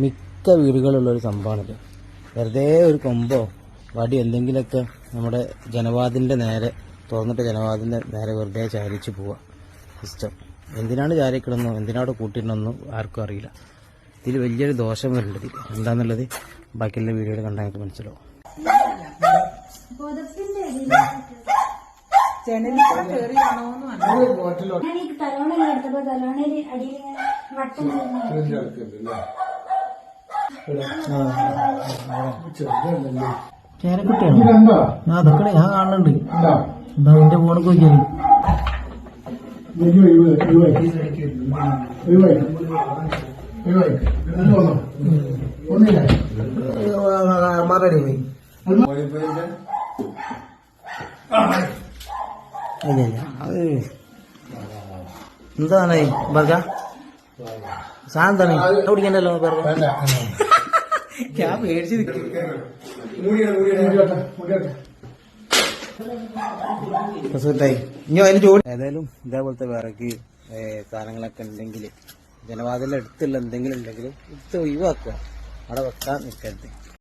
മിക്ക വീടുകളിലുള്ള ഒരു സംഭവമാണിത്. വെറുതെ ഒരു കൊമ്പോ വടി എന്തെങ്കിലുമൊക്കെ നമ്മുടെ ജനവാദിന്റെ നേരെ തുറന്നിട്ട് ജനവാദിന്റെ നേരെ വെറുതെ ചാരിച്ച് പോവുക സിസ്റ്റം. എന്തിനാണ് ചാരിക്കിടുന്നോ? എന്തിനാണ് കൂട്ടിടണമെന്നും ആർക്കും അറിയില്ല. ഇതിൽ വലിയൊരു ദോഷം വരുന്നുണ്ട് ഇതിൽ എന്താണെന്നുള്ളത് ബാക്കിയുള്ള വീഡിയോയിൽ കണ്ടാൽ നിങ്ങൾക്ക് മനസ്സിലാവും. ഞാൻ ഈ തലോണയിൽ എടുത്തപ്പോ തലോണയിൽ അടിയിൽ വട്ടം ചേരക്കുട്ടിയാണോ അതൊക്കെ ഞാൻ കാണുന്നുണ്ട്. എന്താ ഫോണൊക്കെ മാറടി പോയി അത് എന്താണ്? ബർഗ? സാധനം എന്താണ്? കുടിക്കണ്ടല്ലോ ബർഗ? ഞാൻ പേടിച്ച് നിൽക്കും സുഹൃത്തായി ഇനി അതിന് ജോലി ഏതായാലും ഇതേപോലത്തെ വിറക് സാധനങ്ങളൊക്കെ ഉണ്ടെങ്കിൽ ജനവാതിലടുത്തുള്ള എന്തെങ്കിലും ഉണ്ടെങ്കിൽ ഇത് ഒഴിവാക്കുക. അവിടെ വെക്കാൻ നിൽക്കരുത്.